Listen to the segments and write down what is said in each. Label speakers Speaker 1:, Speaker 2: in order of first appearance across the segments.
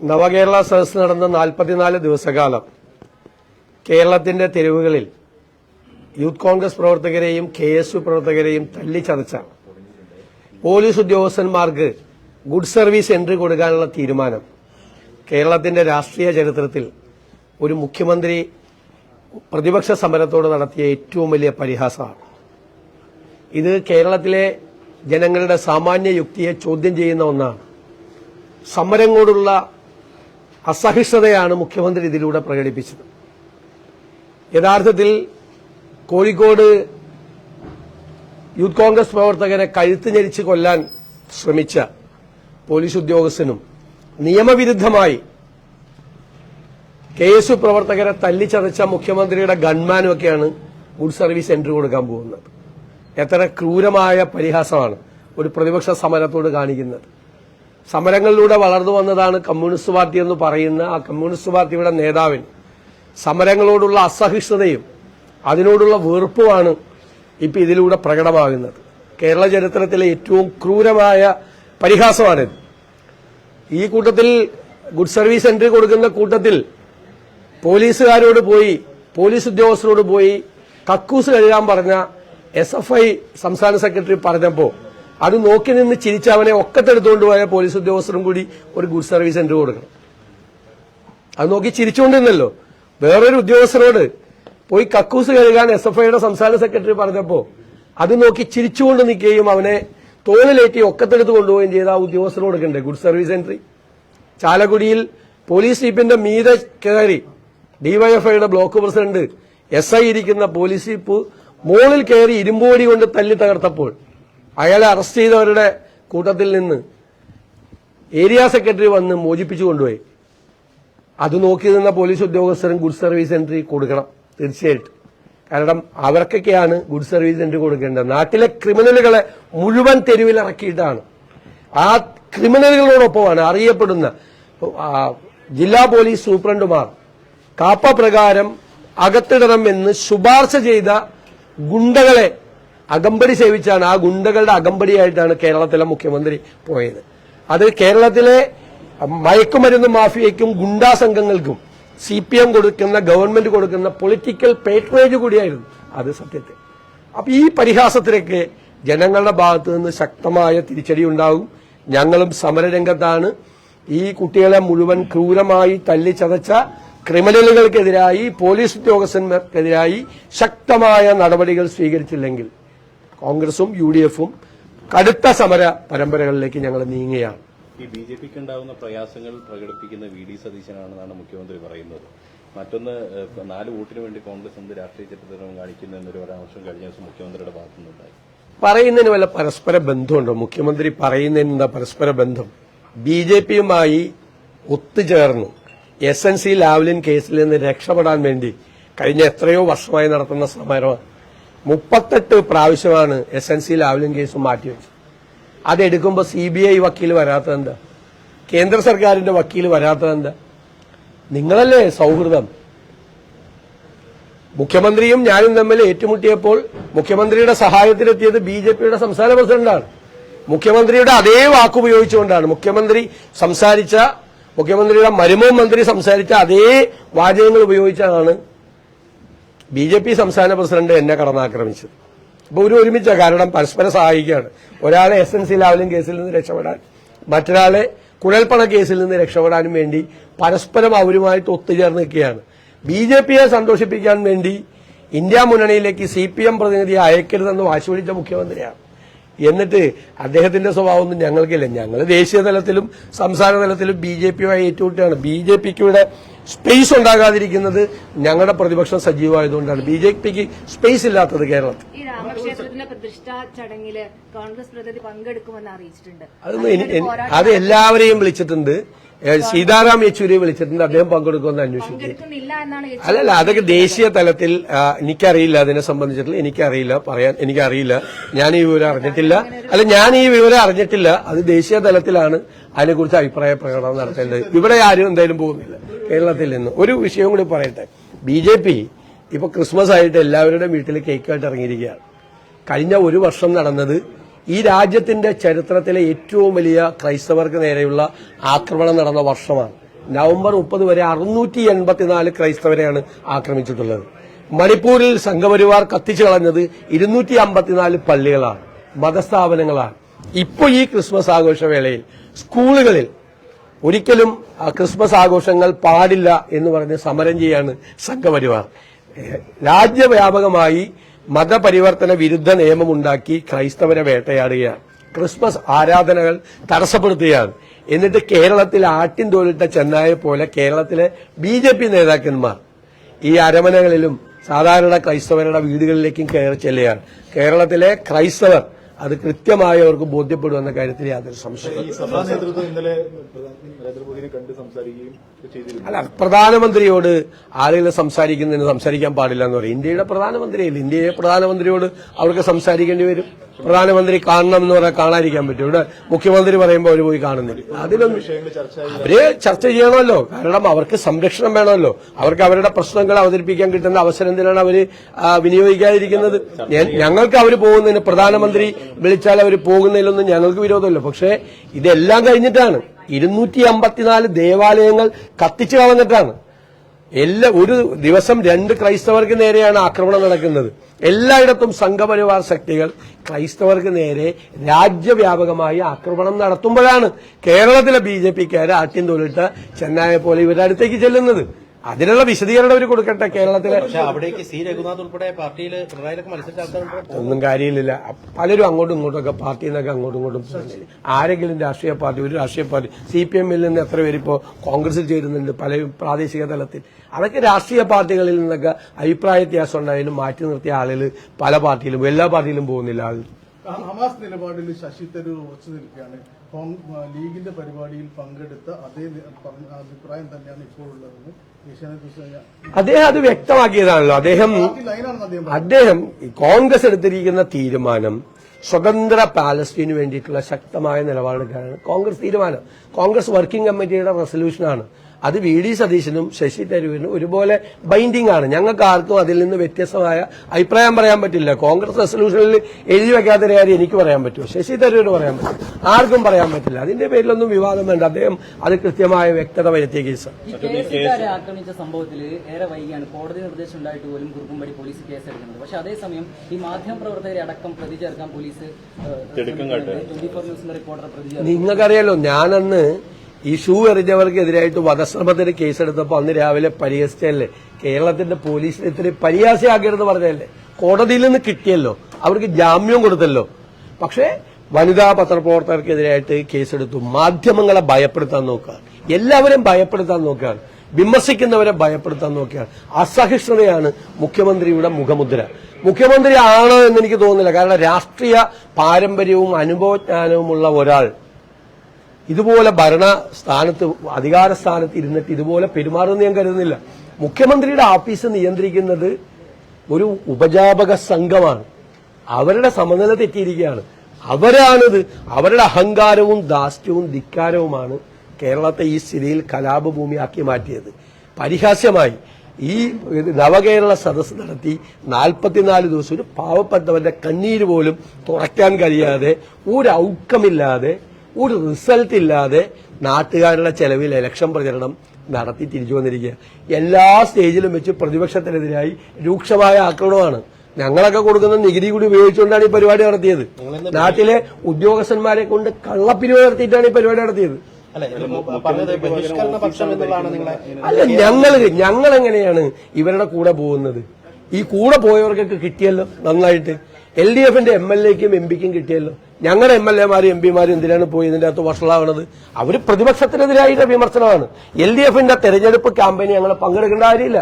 Speaker 1: നവകേരള സദസ് നടന്ന നാൽപ്പത്തിനാല് ദിവസകാലം കേരളത്തിന്റെ തെരുവുകളിൽ യൂത്ത് കോൺഗ്രസ് പ്രവർത്തകരെയും കെ എസ് യു പ്രവർത്തകരെയും തല്ലിച്ചതച്ച പോലീസ് ഉദ്യോഗസ്ഥന്മാർക്ക് ഗുഡ് സർവീസ് എൻട്രി കൊടുക്കാനുള്ള തീരുമാനം കേരളത്തിന്റെ രാഷ്ട്രീയ ചരിത്രത്തിൽ ഒരു മുഖ്യമന്ത്രി പ്രതിപക്ഷ സമരത്തോട് നടത്തിയ ഏറ്റവും വലിയ പരിഹാസമാണ്. ഇത് കേരളത്തിലെ ജനങ്ങളുടെ സാമാന്യ യുക്തിയെ ചോദ്യം ചെയ്യുന്ന ഒന്നാണ്. സമരങ്ങളോടുള്ള അസഹിഷ്ണുതയാണ് മുഖ്യമന്ത്രി ഇതിലൂടെ പ്രകടിപ്പിച്ചത്. യഥാർത്ഥത്തിൽ കോഴിക്കോട് യൂത്ത് കോൺഗ്രസ് പ്രവർത്തകരെ കഴുത്ത് ഞെരിച്ച് കൊല്ലാൻ ശ്രമിച്ച പോലീസ് ഉദ്യോഗസ്ഥനും നിയമവിരുദ്ധമായി കെ എസ് യു പ്രവർത്തകരെ തല്ലിച്ചതച്ച മുഖ്യമന്ത്രിയുടെ ഗൺമാനും ഒക്കെയാണ് ഗുഡ് സർവീസ് എൻട്രി കൊടുക്കാൻ പോകുന്നത്. എത്ര ക്രൂരമായ പരിഹാസമാണ് ഒരു പ്രതിപക്ഷ സമരത്തോട് കാണിക്കുന്നത്. സമരങ്ങളിലൂടെ വളർന്നു വന്നതാണ് കമ്മ്യൂണിസ്റ്റ് പാർട്ടി എന്ന് പറയുന്ന ആ കമ്മ്യൂണിസ്റ്റ് പാർട്ടിയുടെ നേതാവിന് സമരങ്ങളോടുള്ള അസഹിഷ്ണുതയും അതിനോടുള്ള വെറുപ്പുമാണ് ഇപ്പൊ ഇതിലൂടെ പ്രകടമാകുന്നത്. കേരള ചരിത്രത്തിലെ ഏറ്റവും ക്രൂരമായ പരിഹാസമാണിത് ഈ കൂട്ടത്തിൽ ഗുഡ് സർവീസ് എൻട്രി കൊടുക്കുന്ന കൂട്ടത്തിൽ പോലീസുകാരോട് പോയി പോലീസ് ഉദ്യോഗസ്ഥരോട് പോയി കക്കൂസ് കഴുകാൻ പറഞ്ഞ എസ് എഫ് ഐ സംസ്ഥാന സെക്രട്ടറി പറഞ്ഞപ്പോ അത് നോക്കി നിന്ന് ചിരിച്ചവനെ ഒക്കത്തെടുത്തുകൊണ്ട് പോയ പോലീസ് ഉദ്യോഗസ്ഥരും കൂടി ഒരു ഗുഡ് സർവീസ് സെന്റർ കൊടുക്കണം. അത് നോക്കി ചിരിച്ചുകൊണ്ടിരുന്നല്ലോ വേറൊരു ഉദ്യോഗസ്ഥരോട് പോയി കക്കൂസ് കഴുകാൻ എസ് എഫ് ഐയുടെ സംസ്ഥാന സെക്രട്ടറി പറഞ്ഞപ്പോ അത് നോക്കി ചിരിച്ചുകൊണ്ട് നിൽക്കുകയും അവനെ തോളിലേറ്റി ഒക്കത്തെടുത്ത് കൊണ്ടുപോവുകയും ചെയ്ത ആ ഉദ്യോഗസ്ഥന് കൊടുക്കണ്ടേ? ഗുഡ് സർവീസ് എൻട്രി ചാലക്കുടിയിൽ പോലീസ് ജീപ്പിന്റെ മീതെ കയറി ഡിവൈഎഫ്ഐയുടെ ബ്ലോക്ക് പ്രസിഡന്റ് എസ് ഐ ഇരിക്കുന്ന പോലീസ് ജീപ്പ് മുകളിൽ കയറി ഇരുമ്പോടി കൊണ്ട് തല്ലി തകർത്തപ്പോൾ അയാളെ അറസ്റ്റ് ചെയ്തവരുടെ കൂട്ടത്തിൽ നിന്ന് ഏരിയ സെക്രട്ടറി വന്ന് മോചിപ്പിച്ചു കൊണ്ടുപോയി. അത് നോക്കി നിന്ന പോലീസ് ഉദ്യോഗസ്ഥരും ഗുഡ് സർവീസ് എൻട്രി കൊടുക്കണം തീർച്ചയായിട്ടും. കാരണം അവർക്കൊക്കെയാണ് ഗുഡ് സർവീസ് എൻട്രി കൊടുക്കേണ്ടത്. നാട്ടിലെ ക്രിമിനലുകളെ മുഴുവൻ തെരുവിലിറക്കിയിട്ടാണ് ആ ക്രിമിനലുകളോടൊപ്പമാണ് അറിയപ്പെടുന്ന ജില്ലാ പോലീസ് സൂപ്രണ്ടുമാർ കാപ്പ പ്രകാരം അകത്തിടണമെന്ന് ശുപാർശ ചെയ്ത ഗുണ്ടകളെ അകമ്പടി സേവിച്ചാണ്. ആ ഗുണ്ടകളുടെ അകമ്പടിയായിട്ടാണ് കേരളത്തിലെ മുഖ്യമന്ത്രി പോയത്. അത് കേരളത്തിലെ മയക്കുമരുന്ന് മാഫിയയ്ക്കും ഗുണ്ടാ സംഘങ്ങൾക്കും സി പി എം കൊടുക്കുന്ന ഗവൺമെന്റ് കൊടുക്കുന്ന പൊളിറ്റിക്കൽ പേട്രേജ് കൂടിയായിരുന്നു. അത് സത്യത്തിൽ. അപ്പൊ ഈ പരിഹാസത്തിലേക്ക് ജനങ്ങളുടെ ഭാഗത്തു നിന്ന് ശക്തമായ തിരിച്ചടി ഉണ്ടാകും. ഞങ്ങളും സമരരംഗത്താണ്. ഈ കുട്ടികളെ മുഴുവൻ ക്രൂരമായി തല്ലിച്ചതച്ച ക്രിമിനലുകൾക്കെതിരായി പോലീസ് ഉദ്യോഗസ്ഥന്മാർക്കെതിരായി ശക്തമായ നടപടികൾ സ്വീകരിച്ചില്ലെങ്കിൽ കോൺഗ്രസും യു ഡി എഫും കടുത്ത സമര പരമ്പരകളിലേക്ക് ഞങ്ങൾ നീങ്ങുകയാണ്.
Speaker 2: ഈ ബി ജെ പിക്ക് ഉണ്ടാകുന്ന പ്രയാസങ്ങൾ പ്രകടിപ്പിക്കുന്ന വി ഡി സതീശനാണെന്നാണ് മുഖ്യമന്ത്രി പറയുന്നത്. മറ്റൊന്ന് നാല് വോട്ടിന് വേണ്ടി കോൺഗ്രസ് എന്ത് രാഷ്ട്രീയ ചരിത്രം കാണിക്കുന്നു എന്നൊരു പരാമർശം കഴിഞ്ഞ ദിവസം മുഖ്യമന്ത്രിയുടെ ഭാഗത്തുനിന്നുണ്ടായി.
Speaker 1: പറയുന്നതിന് വല്ല പരസ്പര ബന്ധമുണ്ടോ? മുഖ്യമന്ത്രി പറയുന്നതിന് എന്താ പരസ്പര ബന്ധം? ബി ജെ പിയുമായി ഒത്തുചേർന്ന്. എസ് എൻ സി ലാവ്ലിൻ കേസിൽ നിന്ന് രക്ഷപ്പെടാൻ വേണ്ടി കഴിഞ്ഞ എത്രയോ വർഷമായി നടത്തുന്ന സമരമാണ് മുപ്പത്തെട്ട് പ്രാവശ്യമാണ് S N C Lavalin case മാറ്റിവെച്ചത്. അതെടുക്കുമ്പോൾ സി ബി ഐ വക്കീൽ വരാത്തതെന്താ കേന്ദ്ര സർക്കാരിന്റെ വക്കീൽ വരാത്തതെന്താ നിങ്ങളല്ലേ സൗഹൃദം? മുഖ്യമന്ത്രിയും ഞാനും തമ്മിൽ ഏറ്റുമുട്ടിയപ്പോൾ മുഖ്യമന്ത്രിയുടെ സഹായത്തിലെത്തിയത് ബി ജെ പിയുടെ സംസ്ഥാന പ്രസിഡന്റാണ്. മുഖ്യമന്ത്രിയുടെ അതേ വാക്കുപയോഗിച്ചുകൊണ്ടാണ്. മുഖ്യമന്ത്രി സംസാരിച്ച മുഖ്യമന്ത്രിയുടെ മരുമോ മന്ത്രി സംസാരിച്ച അതേ വാചകങ്ങൾ ഉപയോഗിച്ചാണ് ബി ജെ പി സംസ്ഥാന പ്രസിഡന്റ് എന്നെ കടന്നാക്രമിച്ചത് അപ്പൊ ഒരു ഒരുമിച്ച കാരണം പരസ്പരം സഹായിക്കുകയാണ്. ഒരാളെ എസ് എൻ സി ലാവലിൻ കേസിൽ നിന്ന് രക്ഷപ്പെടാൻ മറ്റൊരാളെ കുഴൽപ്പണ കേസിൽ നിന്ന് രക്ഷപ്പെടാനും വേണ്ടി പരസ്പരം അവരുമായിട്ട് ഒത്തുചേർന്ന് നിൽക്കുകയാണ്. ബി ജെ പിയെ സന്തോഷിപ്പിക്കാൻ വേണ്ടി ഇന്ത്യ മുന്നണിയിലേക്ക് സി പി എം പ്രതിനിധിയെ അയക്കരുതെന്ന് വാശി പിടിച്ച മുഖ്യമന്ത്രിയാണ്. എന്നിട്ട് അദ്ദേഹത്തിന്റെ സ്വഭാവമൊന്നും ഞങ്ങൾക്കില്ല. ഞങ്ങൾ ദേശീയ തലത്തിലും സംസ്ഥാന തലത്തിലും ബി ജെ പിയുമായി ഏറ്റുമുട്ടുകയാണ്. ബി ജെ പിക്ക് ഇവിടെ സ്പേസ് ഉണ്ടാകാതിരിക്കുന്നത് ഞങ്ങളുടെ പ്രതിപക്ഷം സജീവമായതുകൊണ്ടാണ്. ബി ജെ പിക്ക് സ്പേസ് ഇല്ലാത്തത് കേരളത്തിൽ. അത് എല്ലാവരെയും വിളിച്ചിട്ടുണ്ട്. സീതാറാം യെച്ചൂരിയെ വിളിച്ചിട്ടുണ്ട്. അദ്ദേഹം പങ്കെടുക്കുമെന്ന് അന്വേഷിക്കും
Speaker 3: യെച്ചൂരി
Speaker 1: അല്ലല്ല അതൊക്കെ ദേശീയ തലത്തിൽ എനിക്കറിയില്ല അതിനെ സംബന്ധിച്ചിട്ടുള്ള എനിക്കറിയില്ല പറയാൻ എനിക്കറിയില്ല. ഞാൻ ഈ വിവരം അറിഞ്ഞിട്ടില്ല. അല്ല ഞാൻ ഈ വിവരം അറിഞ്ഞിട്ടില്ല. അത് ദേശീയ തലത്തിലാണ് അതിനെക്കുറിച്ച് അഭിപ്രായ പ്രകടനം നടത്തേണ്ടത്. ഇവിടെ ആരും എന്തായാലും പോകുന്നില്ല കേരളത്തിൽ നിന്ന്. ഒരു വിഷയം കൂടി പറയട്ടെ. ബി ജെ പി ഇപ്പൊ ക്രിസ്മസ് ആയിട്ട് എല്ലാവരുടെയും വീട്ടിൽ കേക്കായിട്ട് ഇറങ്ങിയിരിക്കുകയാണ്. കഴിഞ്ഞ ഒരു വർഷം നടന്നത് ഈ രാജ്യത്തിന്റെ ചരിത്രത്തിലെ ഏറ്റവും വലിയ ക്രൈസ്തവർക്ക് നേരെയുള്ള ആക്രമണം നടന്ന വർഷമാണ്. നവംബർ മുപ്പത് വരെ അറുന്നൂറ്റി എൺപത്തിനാല് ക്രൈസ്തവരെയാണ് ആക്രമിച്ചിട്ടുള്ളത്. മണിപ്പൂരിൽ സംഘപരിവാർ കത്തിച്ചു കളഞ്ഞത് ഇരുന്നൂറ്റി അമ്പത്തിനാല് പള്ളികളാണ് മതസ്ഥാപനങ്ങളാണ്. ഇപ്പോൾ ഈ ക്രിസ്മസ് ആഘോഷവേളയിൽ സ്കൂളുകളിൽ ഒരിക്കലും ക്രിസ്മസ് ആഘോഷങ്ങൾ പാടില്ല എന്ന് പറഞ്ഞ് സമരം ചെയ്യാണ് സംഘപരിവാർ. രാജ്യവ്യാപകമായി മതപരിവർത്തന വിരുദ്ധ നിയമമുണ്ടാക്കി ക്രൈസ്തവരെ വേട്ടയാടുകയാണ്. ക്രിസ്മസ് ആരാധനകൾ തടസ്സപ്പെടുത്തുകയാണ്. എന്നിട്ട് കേരളത്തിൽ ആട്ടിൻ തോലിട്ട ചെന്നായ പോലെ കേരളത്തിലെ ബി ജെ പി നേതാക്കന്മാർ ഈ അരമനകളിലും സാധാരണ ക്രൈസ്തവരുടെ വീടുകളിലേക്കും കയറി ചെല്ലുകയാണ്. കേരളത്തിലെ ക്രൈസ്തവർ അത് കൃത്യമായി അവർക്ക് ബോധ്യപ്പെടുമെന്ന കാര്യത്തിൽ യാതൊരു
Speaker 4: സംശയം
Speaker 1: അല്ല പ്രധാനമന്ത്രിയോട് ആളുകൾ സംസാരിക്കുന്നതിന് സംസാരിക്കാൻ പാടില്ല എന്ന് പറയും. ഇന്ത്യയുടെ പ്രധാനമന്ത്രിയല്ലേ? ഇന്ത്യയിലെ പ്രധാനമന്ത്രിയോട് അവർക്ക് സംസാരിക്കേണ്ടി വരും. പ്രധാനമന്ത്രി കാണണം എന്ന് പറഞ്ഞാൽ കാണാതിരിക്കാൻ പറ്റും. ഇവിടെ മുഖ്യമന്ത്രി പറയുമ്പോൾ അവർ പോയി കാണുന്നില്ല. അതിലൊന്നും
Speaker 4: അവർ ചർച്ച
Speaker 1: ചെയ്യണമല്ലോ. കാരണം അവർക്ക് സംരക്ഷണം വേണമല്ലോ. അവർക്ക് അവരുടെ പ്രശ്നങ്ങൾ അവതരിപ്പിക്കാൻ കിട്ടുന്ന അവസരം എന്തിനാണ് അവർ വിനിയോഗിക്കാതിരിക്കുന്നത്? ഞങ്ങൾക്ക് അവർ പോകുന്നതിന് പ്രധാനമന്ത്രി വിളിച്ചാൽ അവർ പോകുന്നതിലൊന്നും ഞങ്ങൾക്ക് വിരോധമല്ലോ. പക്ഷേ ഇതെല്ലാം കഴിഞ്ഞിട്ടാണ്. ഇരുന്നൂറ്റി അമ്പത്തിനാല് ദേവാലയങ്ങൾ കത്തിച്ചു കളഞ്ഞിട്ടാണ്. എല്ലാ ഒരു ദിവസം രണ്ട് ക്രൈസ്തവർക്ക് നേരെയാണ് ആക്രമണം നടക്കുന്നത്. എല്ലായിടത്തും സംഘപരിവാർ ശക്തികൾ ക്രൈസ്തവർക്ക് നേരെ രാജ്യവ്യാപകമായി ആക്രമണം നടത്തുമ്പോഴാണ് കേരളത്തിലെ ബി ജെ പിക്കാർ ആട്ടിൻ തോലിട്ട് ചെന്നായെ പോലെ ഇവരുടെ അടുത്തേക്ക് ചെല്ലുന്നത്. അതിനുള്ള വിശദീകരണം അവർ കൊടുക്കട്ടെ കേരളത്തിലെ.
Speaker 5: അവിടേക്ക് സി. രഘുനാഥ് ഉൾപ്പെടെ പാർട്ടിയിൽ പിണറായിലൊക്കെ മത്സരിച്ച
Speaker 1: ഒന്നും കാര്യമില്ല പലരും അങ്ങോട്ടും ഇങ്ങോട്ടൊക്കെ പാർട്ടിയിൽ നിന്നൊക്കെ അങ്ങോട്ടും ഇങ്ങോട്ടും ആരെങ്കിലും രാഷ്ട്രീയ പാർട്ടി ഒരു രാഷ്ട്രീയ പാർട്ടി സി പി എമ്മിൽ നിന്ന് എത്ര പേര് ഇപ്പോൾ കോൺഗ്രസിൽ ചേരുന്നുണ്ട് പല പ്രാദേശിക തലത്തിൽ. അതൊക്കെ രാഷ്ട്രീയ പാർട്ടികളിൽ നിന്നൊക്കെ അഭിപ്രായ വ്യത്യാസം ഉണ്ടായാലും മാറ്റി നിർത്തിയ ആളുകൾ പല പാർട്ടിയിലും എല്ലാ പാർട്ടിയിലും പോകുന്നില്ല. ആൾ
Speaker 6: ഹമാസ് നിലപാടിൽ ശശി തരൂർ ഉറച്ചു നിൽക്കുകയാണ്. ലീഗിന്റെ പരിപാടിയിൽ പങ്കെടുത്ത അതേ അഭിപ്രായം തന്നെയാണ് ന്യൂസ്
Speaker 1: അദ്ദേഹം അത് വ്യക്തമാക്കിയതാണല്ലോ. അദ്ദേഹം
Speaker 6: അദ്ദേഹം
Speaker 1: കോൺഗ്രസ് എടുത്തിരിക്കുന്ന തീരുമാനം സ്വതന്ത്ര പാലസ്തീന് വേണ്ടിയിട്ടുള്ള ശക്തമായ നിലപാടെടുക്കാനാണ് കോൺഗ്രസ് തീരുമാനം. കോൺഗ്രസ് വർക്കിംഗ് കമ്മിറ്റിയുടെ റെസൊല്യൂഷനാണ് അത് വി ഡി സതീശനും ശശി തരൂരിനും ഒരുപോലെ ബൈൻഡിംഗ് ആണ്. ഞങ്ങൾക്ക് ആർക്കും അതിൽ നിന്ന് വ്യത്യസ്തമായ അഭിപ്രായം പറയാൻ പറ്റില്ല. കോൺഗ്രസ് റെസൊല്യൂഷനിൽ എഴുതി വെക്കാത്തൊരു കാര്യം എനിക്ക് പറയാൻ പറ്റുമോ? ശശി തരൂരിന് പറയാൻ പറ്റും ആർക്കും പറയാൻ പറ്റില്ല. അതിന്റെ പേരിലൊന്നും വിവാദം വേണ്ട. അദ്ദേഹം അത് കൃത്യമായ വ്യക്തത വരുത്തിയ
Speaker 7: കേസ്. ആക്രമിച്ച സംഭവത്തിൽ ഏറെ വൈകിയാണ്. കോടതി നിർദ്ദേശം ഉണ്ടായിട്ട് പോലും കുറുക്കുംപടി പോലീസ് കേസെടുക്കുന്നത് പക്ഷെ അതേസമയം ഈ മാധ്യമ പ്രവർത്തകരെ അടക്കം പ്രതി ചേർക്കാൻ പോലീസ്
Speaker 2: തിടുക്കം കാട്ടുക.
Speaker 7: ട്വന്റി ഫോർ ന്യൂസിന്റെ റിപ്പോർട്ടർ പ്രതി ചേർക്കും
Speaker 1: നിങ്ങൾക്കറിയാലോ ഞാനന്ന് ഈ ഷൂ എറിഞ്ഞവർക്കെതിരായിട്ട് വധശ്രമത്തിന് കേസെടുത്തപ്പോൾ അന്ന് രാവിലെ പരിഹസിച്ചല്ലേ കേരളത്തിന്റെ പോലീസിന് ഇത്തിരി പരിഹാസ്യമാക്കരുത് പറഞ്ഞല്ലേ കോടതിയിൽ നിന്ന് കിട്ടിയല്ലോ. അവർക്ക് ജാമ്യം കൊടുത്തല്ലോ. പക്ഷേ വനിതാ പത്രപ്രവർത്തകർക്കെതിരായിട്ട് കേസെടുത്തു. മാധ്യമങ്ങളെ ഭയപ്പെടുത്താൻ നോക്കുകയാണ് എല്ലാവരും ഭയപ്പെടുത്താൻ നോക്കുകയാണ് വിമർശിക്കുന്നവരെ ഭയപ്പെടുത്താൻ നോക്കുകയാണ് അസഹിഷ്ണുതയാണ് മുഖ്യമന്ത്രിയുടെ മുഖമുദ്ര. മുഖ്യമന്ത്രി ആണോ എന്ന് എനിക്ക് തോന്നുന്നില്ല. കാരണം രാഷ്ട്രീയ പാരമ്പര്യവും അനുഭവജ്ഞാനവുമുള്ള ഒരാൾ ഇതുപോലെ ഭരണ സ്ഥാനത്ത് അധികാര സ്ഥാനത്ത് ഇരുന്നിട്ട് ഇതുപോലെ പെരുമാറുമെന്ന് ഞാൻ കരുതുന്നില്ല. മുഖ്യമന്ത്രിയുടെ ഓഫീസ് നിയന്ത്രിക്കുന്നത് ഒരു ഉപജാപക സംഘമാണ്. അവരുടെ സമനില തെറ്റിയിരിക്കുകയാണ്. അവരാണിത്. അവരുടെ അഹങ്കാരവും ദാസ്യവും ധിക്കാരവുമാണ് കേരളത്തെ ഈ സ്ഥിതിയിൽ കലാപഭൂമിയാക്കി മാറ്റിയത്. പരിഹാസ്യമായി ഈ നവകേരള സദസ് നടത്തി നാൽപ്പത്തിനാല് ദിവസം ഒരു പാവപ്പെട്ടവന്റെ കണ്ണീര് പോലും തുറയ്ക്കാൻ കഴിയാതെ ഒരു ഔട്ട്കമില്ലാതെ ഒരു റിസൾട്ട് ഇല്ലാതെ നാട്ടുകാരുടെ ചെലവിൽ ഇലക്ഷൻ പ്രചരണം നടത്തി തിരിച്ചു വന്നിരിക്കുക. എല്ലാ സ്റ്റേജിലും വെച്ച് പ്രതിപക്ഷത്തിനെതിരായി രൂക്ഷമായ ആക്രമണമാണ്. ഞങ്ങളൊക്കെ കൊടുക്കുന്ന നികുതി കൂടി ഉപയോഗിച്ചുകൊണ്ടാണ് ഈ പരിപാടി നടത്തിയത്. നാട്ടിലെ ഉദ്യോഗസ്ഥന്മാരെ കൊണ്ട് കള്ളപ്പിരിവ് നടത്തിയിട്ടാണ് ഈ പരിപാടി നടത്തിയത്.
Speaker 5: അല്ലെ
Speaker 1: ഞങ്ങൾ ഞങ്ങൾ എങ്ങനെയാണ് ഇവരുടെ കൂടെ പോകുന്നത്? ഈ കൂടെ പോയവർക്കൊക്കെ കിട്ടിയല്ലോ നന്നായിട്ട്. എൽ ഡി എഫിന്റെ എം എൽ എക്കും എം പിക്കും കിട്ടിയല്ലോ. ഞങ്ങളുടെ എം എൽ എമാരും എം പിമാരും എന്തിനാണ് പോയി ഇതിന്റെ അകത്ത് വഷളാവണത്? അവർ പ്രതിപക്ഷത്തിനെതിരായിട്ട് വിമർശനമാണ്. എൽ ഡി എഫിന്റെ തെരഞ്ഞെടുപ്പ് ക്യാമ്പയിന് ഞങ്ങൾ പങ്കെടുക്കേണ്ട കാര്യമില്ല.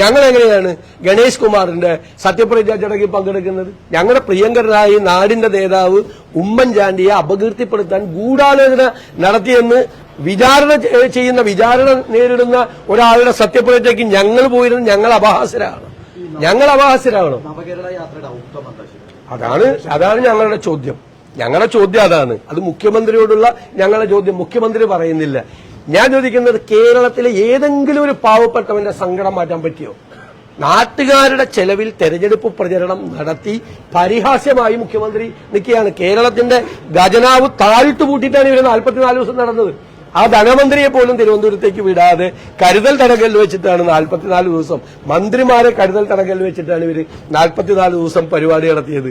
Speaker 1: ഞങ്ങൾ എങ്ങനെയാണ് ഗണേഷ് കുമാറിന്റെ സത്യപ്രതിജ്ഞ ചടങ്ങിൽ പങ്കെടുക്കുന്നത്? ഞങ്ങളുടെ പ്രിയങ്കരനായ നാടിന്റെ നേതാവ് ഉമ്മൻചാണ്ടിയെ അപകീർത്തിപ്പെടുത്താൻ ഗൂഢാലോചന നടത്തിയെന്ന് വിചാരണ ചെയ്യുന്ന വിചാരണ നേരിടുന്ന ഒരാളുടെ സത്യപ്രതിജ്ഞയ്ക്ക് ഞങ്ങൾ പോയിരുന്നു ഞങ്ങൾ അപഹാസരാണ് ഞങ്ങൾ
Speaker 5: അപഹാസരാണ്
Speaker 1: അതാണ് അതാണ് ഞങ്ങളുടെ ചോദ്യം. ഞങ്ങളുടെ ചോദ്യം അതാണ്. അത് മുഖ്യമന്ത്രിയോടുള്ള ഞങ്ങളുടെ ചോദ്യം. മുഖ്യമന്ത്രി പറയുന്നില്ല. ഞാൻ ചോദിക്കുന്നത് കേരളത്തിലെ ഏതെങ്കിലും ഒരു പാവപ്പെട്ടവന്റെ സങ്കടം മാറ്റാൻ പറ്റിയോ? നാട്ടുകാരുടെ ചെലവിൽ തെരഞ്ഞെടുപ്പ് പ്രചരണം നടത്തി പരിഹാസ്യമായി മുഖ്യമന്ത്രി നിൽക്കുകയാണ്. കേരളത്തിന്റെ ഖജനാവ് താഴ്ത്തു പൂട്ടിയിട്ടാണ് ഇവർ നാൽപ്പത്തിനാല് ദിവസം നടന്നത്. ആ ധനമന്ത്രിയെ പോലും തിരുവനന്തപുരത്തേക്ക് വിടാതെ കരുതൽ തടങ്കൽ വെച്ചിട്ടാണ് നാൽപ്പത്തിനാല് ദിവസം. മന്ത്രിമാരെ കരുതൽ തടങ്കൽ വെച്ചിട്ടാണ് ഇവർ നാൽപ്പത്തിനാല് ദിവസം പരിപാടി നടത്തിയത്.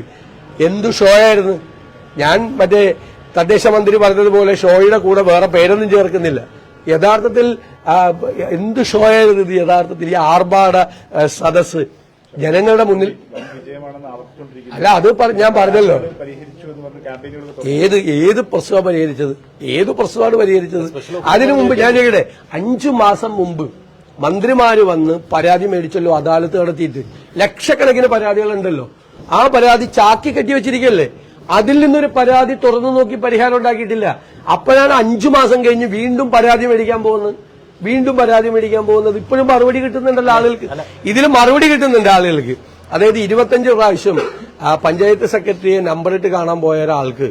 Speaker 1: എന്തു ഷോ ആയിരുന്നു? ഞാൻ മറ്റേ തദ്ദേശ മന്ത്രി പറഞ്ഞതുപോലെ ഷോയുടെ കൂടെ വേറെ പേരൊന്നും ചേർക്കുന്നില്ല. യഥാർത്ഥത്തിൽ എന്ത് ഷോ ആയിരുന്നു ഇത് യഥാർത്ഥത്തിൽ ഈ ആർഭാട സദസ് ജനങ്ങളുടെ മുന്നിൽ അല്ല അത് ഞാൻ പറഞ്ഞല്ലോ. ഏത് ഏത് പ്രശ്നമാണ് പരിഹരിച്ചത്? ഏത് പ്രശ്നമാണ് പരിഹരിച്ചത്? അതിനു മുമ്പ് ഞാൻ ചോദിക്കട്ടെ അഞ്ചു മാസം മുമ്പ് മന്ത്രിമാര് വന്ന് പരാതി മേടിച്ചല്ലോ അദാലത്ത് നടത്തിയിട്ട്. ലക്ഷക്കണക്കിന് പരാതികളുണ്ടല്ലോ. ആ പരാതി ചാക്കി കെട്ടി വെച്ചിരിക്കല്ലേ? അതിൽ നിന്നൊരു പരാതി തുറന്നു നോക്കി പരിഹാരം ഉണ്ടാക്കിയിട്ടില്ല. അപ്പോഴാണ് അഞ്ചു മാസം കഴിഞ്ഞ് വീണ്ടും പരാതി മേടിക്കാൻ പോകുന്നത്. വീണ്ടും പരാതി മേടിക്കാൻ പോകുന്നത്. ഇപ്പോഴും മറുപടി കിട്ടുന്നുണ്ടല്ലോ ആളുകൾക്ക്. ഇതിൽ മറുപടി കിട്ടുന്നുണ്ട് ആളുകൾക്ക്. അതായത് ഇരുപത്തഞ്ച് പ്രാവശ്യം പഞ്ചായത്ത് സെക്രട്ടറിയെ നമ്പറിട്ട് കാണാൻ പോയ ഒരാൾക്ക്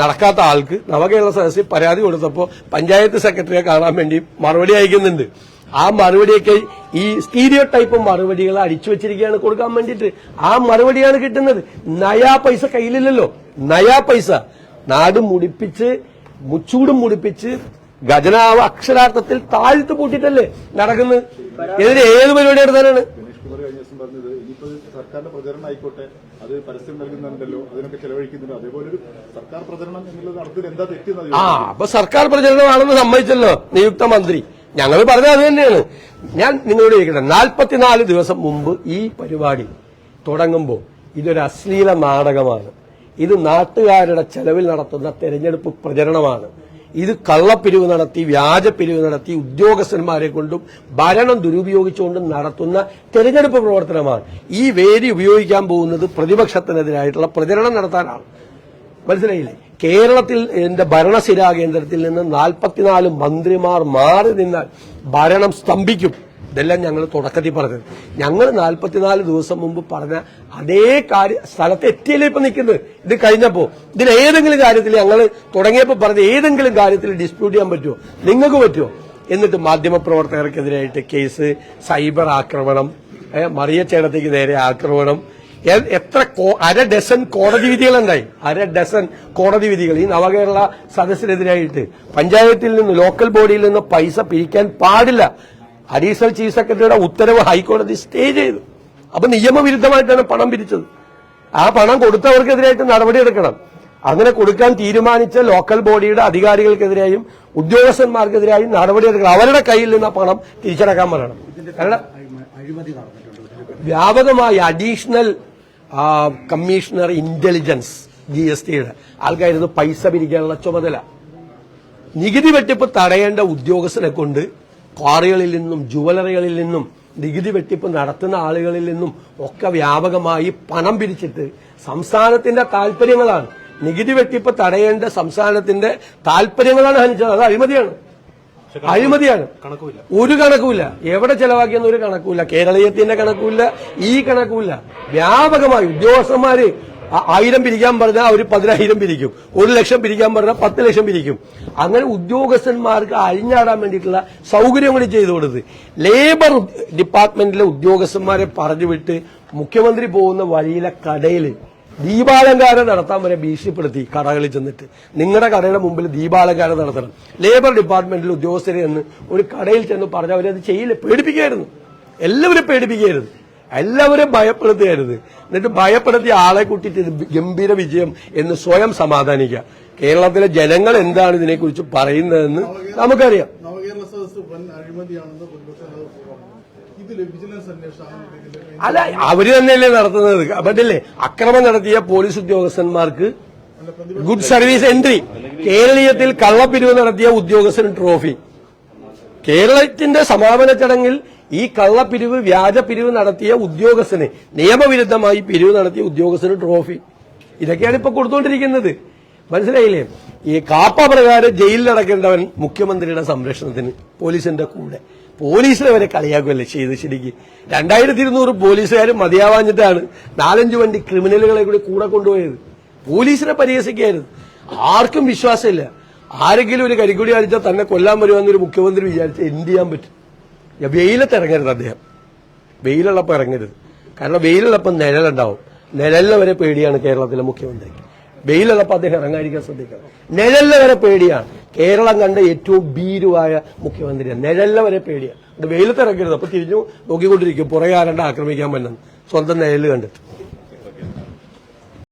Speaker 1: നടക്കാത്ത ആൾക്ക് നവകേരള സദസ്സിൽ പരാതി കൊടുത്തപ്പോൾ പഞ്ചായത്ത് സെക്രട്ടറിയെ കാണാൻ വേണ്ടി മറുപടി അയക്കുന്നുണ്ട്. ആ മറുപടിയൊക്കെ ഈ സ്റ്റീരിയോ ടൈപ്പ് മറുപടികൾ അടിച്ചു വെച്ചിരിക്കുകയാണ് കൊടുക്കാൻ വേണ്ടിയിട്ട്. ആ മറുപടിയാണ് കിട്ടുന്നത്. നയാ പൈസ കയ്യിലില്ലല്ലോ. നയാ പൈസ. നാട് മുടിപ്പിച്ച് മുച്ചൂടും മുടിപ്പിച്ച് ഖജനാവ് അക്ഷരാർത്ഥത്തിൽ താഴ്ത്തു പൂട്ടിട്ടല്ലേ നടക്കുന്നത്? ഇതിന് ഏത് പരിപാടി എടുത്താലാണ്
Speaker 4: പറഞ്ഞത് ഇനിയിപ്പോ സർക്കാരിന്റെ പ്രചരണം ആയിക്കോട്ടെ. അത് പരസ്യം നൽകുന്നുണ്ടല്ലോ. അതിനൊക്കെ ചെലവഴിക്കുന്നുണ്ടോ. അതേപോലെ ഒരു സർക്കാർ പ്രചരണം എന്നുള്ളത് നടത്തിൽ എന്താ
Speaker 1: ആ അപ്പൊ സർക്കാർ പ്രചരണമാണെന്ന് സമ്മതിച്ചല്ലോ നിയുക്ത മന്ത്രി. ഞങ്ങൾ പറഞ്ഞത് അത് തന്നെയാണ്. ഞാൻ നിങ്ങളോട് ചോദിക്കട്ടെ നാൽപ്പത്തിനാല് ദിവസം മുമ്പ് ഈ പരിപാടി തുടങ്ങുമ്പോൾ ഇതൊരു അശ്ലീല നാടകമാണ്. ഇത് നാട്ടുകാരുടെ ചെലവിൽ നടത്തുന്ന തെരഞ്ഞെടുപ്പ് പ്രചരണമാണ്. ഇത് കള്ളപ്പിരിവ് നടത്തി വ്യാജപ്പിരിവ് നടത്തി ഉദ്യോഗസ്ഥന്മാരെ കൊണ്ടും ഭരണം ദുരുപയോഗിച്ചുകൊണ്ടും നടത്തുന്ന തെരഞ്ഞെടുപ്പ് പ്രവർത്തനമാണ്. ഈ വേദി ഉപയോഗിക്കാൻ പോകുന്നത് പ്രതിപക്ഷത്തിനെതിരായിട്ടുള്ള പ്രചരണം നടത്താനാണ്. മനസ്സിലായില്ലേ? കേരളത്തിൽ എന്റെ ഭരണസിരാ കേന്ദ്രത്തിൽ നിന്ന് നാൽപ്പത്തിനാല് മന്ത്രിമാർ മാറി നിന്നാൽ ഭരണം സ്തംഭിക്കും. ഇതെല്ലാം ഞങ്ങൾ തുടക്കത്തിൽ പറഞ്ഞത്. ഞങ്ങൾ നാൽപ്പത്തിനാല് ദിവസം മുമ്പ് പറഞ്ഞ അതേ കാര്യ സ്ഥലത്ത് എത്തിയല്ലേ ഇപ്പൊ നിൽക്കുന്നത്? ഇത് കഴിഞ്ഞപ്പോ. ഇതിൽ ഏതെങ്കിലും കാര്യത്തിൽ ഞങ്ങൾ തുടങ്ങിയപ്പോൾ പറഞ്ഞ ഏതെങ്കിലും കാര്യത്തിൽ ഡിസ്പ്യൂട്ട് ചെയ്യാൻ പറ്റുമോ? നിങ്ങൾക്ക് പറ്റുമോ? എന്നിട്ട് മാധ്യമപ്രവർത്തകർക്കെതിരായിട്ട് കേസ് സൈബർ ആക്രമണം മറിയച്ചേടത്തേക്ക് നേരെ ആക്രമണം എത്ര അര ഡസൻ കോടതി വിധികളുണ്ടായി. അര ഡസൺ കോടതി വിധികൾ. ഈ നവകേരള സദസ്സിനെതിരായിട്ട് പഞ്ചായത്തിൽ നിന്ന് ലോക്കൽ ബോഡിയിൽ നിന്ന് പൈസ പിരിക്കാൻ പാടില്ല. അഡീഷണൽ ചീഫ് സെക്രട്ടറിയുടെ ഉത്തരവ് ഹൈക്കോടതി സ്റ്റേ ചെയ്തു. അപ്പൊ നിയമവിരുദ്ധമായിട്ടാണ് പണം പിരിച്ചത്. ആ പണം കൊടുത്തവർക്കെതിരായിട്ട് നടപടിയെടുക്കണം അങ്ങനെ കൊടുക്കാൻ തീരുമാനിച്ച ലോക്കൽ ബോഡിയുടെ അധികാരികൾക്കെതിരെയും ഉദ്യോഗസ്ഥന്മാർക്കെതിരായും നടപടിയെടുക്കണം അവരുടെ കയ്യിൽ നിന്ന് ആ പണം തിരിച്ചടക്കാൻ പറയണം. കാരണം വ്യാപകമായി additional commissioner intelligence G S ടിയുടെ ആൾക്കാരുന്ന് പൈസ പിരിക്കാനുള്ള ചുമതല. നികുതി വെട്ടിപ്പ് തടയേണ്ട ഉദ്യോഗസ്ഥരെ കൊണ്ട് ക്വാറികളിൽ നിന്നും ജുവലറികളിൽ നിന്നും നികുതി വെട്ടിപ്പ് നടത്തുന്ന ആളുകളിൽ നിന്നും ഒക്കെ വ്യാപകമായി പണം പിരിച്ചിട്ട് സംസ്ഥാനത്തിന്റെ താല്പര്യങ്ങളാണ്. നികുതി വെട്ടിപ്പ് തടയേണ്ട സംസ്ഥാനത്തിന്റെ താല്പര്യങ്ങളാണ് ഹനിച്ചത്. അത് അഴിമതിയാണ്. അഴിമതിയാണ്. ഒരു കണക്കുമില്ല. എവിടെ ചെലവാക്കിയെന്ന് ഒരു കണക്കുമില്ല. കേരളീയത്തിന്റെ കണക്കുമില്ല. ഈ കണക്കുമില്ല. വ്യാപകമായി ഉദ്യോഗസ്ഥന്മാര് ആയിരം പിരിക്കാൻ പറഞ്ഞാൽ അവർ പതിനായിരം പിരിക്കും. ഒരു ലക്ഷം പിരിക്കാൻ പറഞ്ഞാൽ പത്ത് ലക്ഷം പിരിക്കും. അങ്ങനെ ഉദ്യോഗസ്ഥന്മാർക്ക് അഴിഞ്ഞാടാൻ വേണ്ടിയിട്ടുള്ള സൗകര്യം കൂടി ചെയ്തു കൊടുത്ത് ലേബർ ഡിപ്പാർട്ട്മെന്റിലെ ഉദ്യോഗസ്ഥന്മാരെ പറഞ്ഞു വിട്ട് മുഖ്യമന്ത്രി പോകുന്ന വഴിയിലെ കടയിൽ ദീപാലങ്കാരം നടത്താൻ വരെ ഭീഷണിപ്പെടുത്തി കടകളിൽ ചെന്നിട്ട്. നിങ്ങളുടെ കടയുടെ മുമ്പിൽ ദീപാലങ്കാരം നടത്തണം. ലേബർ ഡിപ്പാർട്ട്മെന്റിൽ ഉദ്യോഗസ്ഥരെ എന്ന് ഒരു കടയിൽ ചെന്ന് പറഞ്ഞ അത് ചെയ്യില്ല പേടിപ്പിക്കായിരുന്നു എല്ലാവരും പേടിപ്പിക്കരുത് എല്ലാവരും ഭയപ്പെടുത്തുകയായിരുന്നു. എന്നിട്ട് ഭയപ്പെടുത്തിയ ആളെ കൂട്ടിയിട്ട് ഗംഭീര വിജയം എന്ന് സ്വയം സമാധാനിക്കുക. കേരളത്തിലെ ജനങ്ങൾ എന്താണ് ഇതിനെക്കുറിച്ച് പറയുന്നതെന്ന് നമുക്കറിയാം.
Speaker 6: നവകേരള സദസ് വൻ അഴിമതിയാണെന്ന്
Speaker 1: അല്ല അവർ തന്നെയല്ലേ നടത്തുന്നത്? പറ്റില്ലേ അക്രമം നടത്തിയ പോലീസ് ഉദ്യോഗസ്ഥന്മാർക്ക് ഗുഡ് സർവീസ് എൻട്രി. കേരളീയത്തിൽ കള്ളപ്പിരിവ് നടത്തിയ ഉദ്യോഗസ്ഥന് ട്രോഫി. കേരളത്തിന്റെ സമാപന ചടങ്ങിൽ ഈ കള്ളപ്പിരിവ് വ്യാജപ്പിരിവ് നടത്തിയ ഉദ്യോഗസ്ഥന് നിയമവിരുദ്ധമായി പിരിവ് നടത്തിയ ഉദ്യോഗസ്ഥന് ട്രോഫി. ഇതൊക്കെയാണ് ഇപ്പൊ കൊടുത്തുകൊണ്ടിരിക്കുന്നത് മനസ്സിലായില്ലേ? ഈ കാപ്പ പ്രകാരം ജയിലിലടക്കേണ്ടവൻ മുഖ്യമന്ത്രിയുടെ സംരക്ഷണത്തിന് പോലീസിന്റെ കൂടെ. പോലീസിനെ വരെ കളിയാക്കുമല്ലേ ചെയ്ത് ശരിക്ക്. രണ്ടായിരത്തി ഇരുന്നൂറ് പോലീസുകാർ മതിയാവാഞ്ഞിട്ടാണ് നാലഞ്ച് വണ്ടി ക്രിമിനലുകളെ കൂടി കൂടെ കൊണ്ടുപോയത്. പോലീസിനെ പരിഹസിക്കായിരുന്നു. ആർക്കും വിശ്വാസമില്ല. ആരെങ്കിലും ഒരു കരിക്കുടി അടിച്ചാൽ തന്നെ കൊല്ലാൻ വരുമെന്നൊരു മുഖ്യമന്ത്രി വിചാരിച്ച എന്ത് ചെയ്യാൻ പറ്റും? വെയിലത്ത് ഇറങ്ങരുത് അദ്ദേഹം. വെയിലുള്ളപ്പോൾ ഇറങ്ങരുത്. കാരണം വെയിലുള്ളപ്പോൾ നിഴലുണ്ടാവും. നിഴലിനെ വരെ പേടിയാണ് കേരളത്തിലെ മുഖ്യമന്ത്രിക്ക്. വെയിലുള്ളപ്പോൾ അദ്ദേഹം ഇറങ്ങാതിരിക്കാൻ ശ്രദ്ധിക്കണം. നിഴല്ല വരെ പേടിയാണ്. കേരളം കണ്ട ഏറ്റവും ഭീരുവായ മുഖ്യമന്ത്രിയാണ് നിഴല്ല വരെ പേടിയാണ് വെയിലത്ത് ഇറങ്ങരുത്. അപ്പൊ തിരിഞ്ഞു നോക്കിക്കൊണ്ടിരിക്കും. പുറകെ ആരണ്ട ആക്രമിക്കാൻ പറ്റുന്നത് സ്വന്തം നിഴൽ കണ്ടിട്ട്.